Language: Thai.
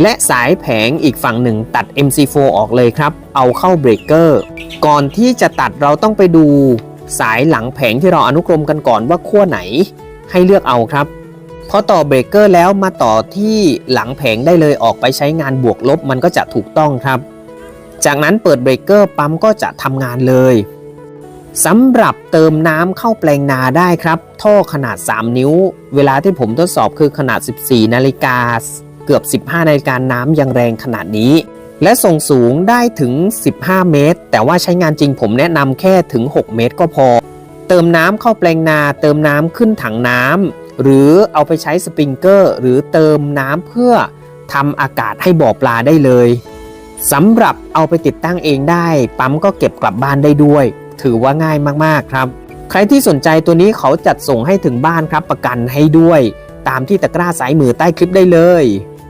และสายแผงอีกฝั่งหนึ่งตัด MC4 ออกเลยครับ เอาเข้าเบรกเกอร์ก่อนที่จะตัดเราต้องไปดูสายหลังแผงที่เราอนุกรมกันก่อนว่าขั้วไหน ให้เลือกเอาครับพอต่อเบรกเกอร์แล้วมาต่อที่หลังแผงได้เลยออกไปใช้งานบวกลบมันก็จะถูกต้องครับ จากนั้นเปิดเบรกเกอร์ปั๊มก็จะทำงานเลยสำหรับเติมน้ำเข้าแปลงนาได้ครับ ท่อขนาด 3 นิ้ว เวลาที่ผมทดสอบคือขนาด 14 นาฬิกา เกือบ 15 นาฬิกาน้ำยังแรงขนาดนี้ และส่งสูงได้ถึง 15 เมตร แต่ว่าใช้งานจริงผมแนะนำแค่ถึง 6 เมตรก็พอ เติมน้ำเข้าแปลงนา เติมน้ำขึ้นถังน้ำหรือเอาไปใช้สปริงเกอร์ หรือเติมน้ำเพื่อทำอากาศให้บ่อปลาได้เลยสำหรับเอาไปติดตั้งเองได้ ปั๊มก็เก็บกลับบ้านได้ด้วย ถือว่าง่ายมากๆครับ ใครที่สนใจตัวนี้เขาจัดส่งให้ถึงบ้านครับประกันให้ด้วย ตามที่ตะกร้าสายมือใต้คลิปได้เลย